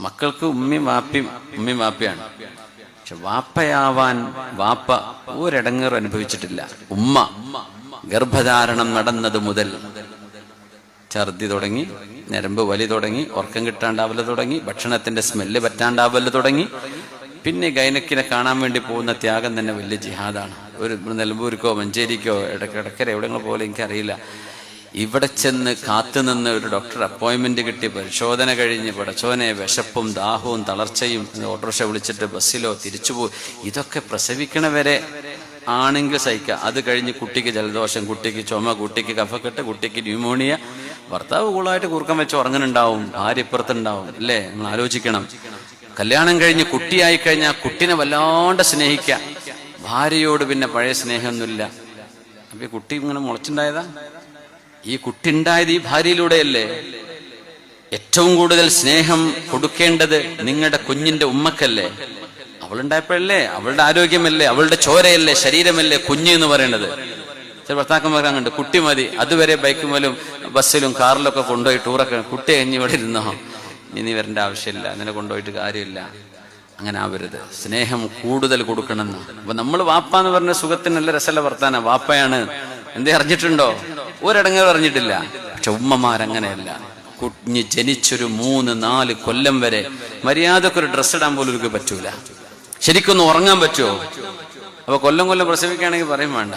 മക്കൾക്ക് ഉമ്മയും വാപ്പയും ഉമ്മയും വാപ്പയാണ്. പക്ഷെ വാപ്പയാവാൻ വാപ്പ ഒരടങ്ങർ അനുഭവിച്ചിട്ടില്ല. ഉമ്മ ഗർഭധാരണം നടന്നത് മുതൽ ഛർദി തുടങ്ങി ഞരമ്പ് വലി തുടങ്ങി ഉറക്കം കിട്ടാണ്ടാവൽ തുടങ്ങി ഭക്ഷണത്തിന്റെ സ്മെല്ല് പറ്റാണ്ടാവൽ തുടങ്ങി. പിന്നെ ഗൈനക്കിനെ കാണാൻ വേണ്ടി പോകുന്ന ത്യാഗം തന്നെ വലിയ ജിഹാദാണ്. ഒരു നെലമ്പൂർക്കോ മഞ്ചേരിക്കോ ഇടക്കിടക്കര എവിടെങ്ങളെ പോലെ എനിക്കറിയില്ല. ഇവിടെ ചെന്ന് കാത്തുനിന്ന് ഒരു ഡോക്ടർ അപ്പോയിൻമെന്റ് കിട്ടി പരിശോധന കഴിഞ്ഞ് പടച്ചോനെ വിശപ്പും ദാഹവും തളർച്ചയും ഓട്ടോറിക്ഷ വിളിച്ചിട്ട് ബസ്സിലോ തിരിച്ചു പോയി. ഇതൊക്കെ പ്രസവിക്കണവരെ ആണെങ്കിൽ സഹിക്കുക അത് കഴിഞ്ഞ് കുട്ടിക്ക് ജലദോഷം കുട്ടിക്ക് ചുമ കുട്ടിക്ക് കഫക്കെട്ട് കുട്ടിക്ക് ന്യൂമോണിയ. ഭർത്താവ് കൂളായിട്ട് കൂർക്കം വെച്ച് ഉറങ്ങുന്നുണ്ടാവും ഭാര്യ ഇപ്പുറത്തുണ്ടാവും അല്ലേ? നിങ്ങൾ ആലോചിക്കണം. കല്യാണം കഴിഞ്ഞ് കുട്ടിയായി കഴിഞ്ഞാൽ കുട്ടിനെ വല്ലാണ്ട് സ്നേഹിക്കുക ഭാര്യയോട് പിന്നെ പഴയ സ്നേഹമൊന്നുമില്ല. അപ്പൊ കുട്ടി ഇങ്ങനെ മുളച്ചുണ്ടായതാ? ഈ കുട്ടി ഉണ്ടായത് ഈ ഭാര്യയിലൂടെയല്ലേ? ഏറ്റവും കൂടുതൽ സ്നേഹം കൊടുക്കേണ്ടത് നിങ്ങളുടെ കുഞ്ഞിന്റെ ഉമ്മക്കല്ലേ? അവളുണ്ടായപ്പോഴല്ലേ അവളുടെ ആരോഗ്യമല്ലേ അവളുടെ ചോരയല്ലേ ശരീരമല്ലേ കുഞ്ഞ് എന്ന് പറയേണ്ടത് ചില ഭർത്താക്കന്മാർ അങ്ങോട്ട് കുട്ടി മതി അതുവരെ ബൈക്കുമേലും ബസ്സിലും കാറിലൊക്കെ കൊണ്ടുപോയി ടൂറൊക്കെ കുട്ടി കഴിഞ്ഞ് ഇവിടെ ഇരുന്നോ? ഇനി വരേണ്ട ആവശ്യമില്ല അങ്ങനെ കൊണ്ടുപോയിട്ട് കാര്യമില്ല. അങ്ങനെ ആവരുത്. സ്നേഹം കൂടുതൽ കൊടുക്കണമെന്ന്. അപ്പൊ നമ്മൾ വാപ്പ എന്ന് പറഞ്ഞ സുഖത്തിന് നല്ല രസമല്ല വർത്താന. വാപ്പയാണ്. എന്തേ അറിഞ്ഞിട്ടുണ്ടോ? ഒരടങ്ങ് പറഞ്ഞിട്ടില്ല. പക്ഷെ ഉമ്മമാരങ്ങനെയല്ല കുഞ്ഞ് ജനിച്ചൊരു മൂന്ന് നാല് കൊല്ലം വരെ മര്യാദയ്ക്ക് ഒരു ഡ്രസ്സ് ഇടാൻ പോലും ഒരു പറ്റൂല. ശരിക്കൊന്നും ഉറങ്ങാൻ പറ്റുമോ അപ്പൊ കൊല്ലം കൊല്ലം പ്രസവിക്കുകയാണെങ്കിൽ പറയും വേണ്ട.